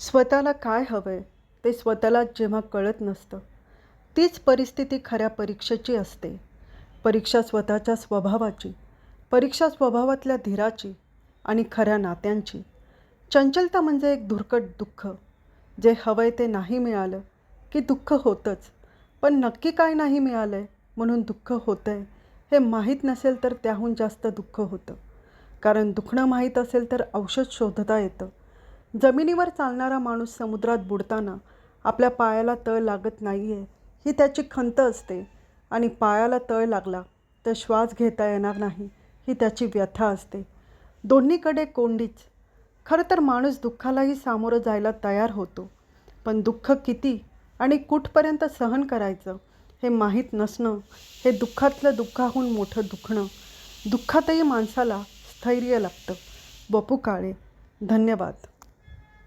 स्वतःला काय हवं आहे ते स्वतःला जेव्हा कळत नसतं तीच परिस्थिती खऱ्या परीक्षेची असते. परीक्षा स्वतःच्या स्वभावाची परीक्षा स्वभावातल्या धीराची आणि खऱ्या नात्यांची. चंचलता म्हणजे एक धुरकट दुःख जे हवंय ते नाही मिळालं की दुःख होतंच पण नक्की काय नाही मिळालं आहे म्हणून दुःख होतं आहे हे माहीत नसेल तर त्याहून जास्त दुःख होतं. कारण दुखणं माहीत असेल तर औषध शोधता येतं. जमिनीवर चालणारा माणूस समुद्रात बुडताना आपल्या पायाला तळ लागत नाही आहे ही त्याची खंत असते. आणि पायाला तळ लागला तर श्वास घेता येणार नाही ही त्याची व्यथा असते. दोन्हीकडे कोंडीच. खरं तर माणूस दुःखालाही सामोरं जायला तयार होतो. पण दुःख किती आणि कुठपर्यंत सहन करायचं हे माहीत नसणं हे दुःखातलं दुःखाहून मोठं दुखणं दुःखातही माणसाला स्थैर्य लागतं. बपू काळे धन्यवाद.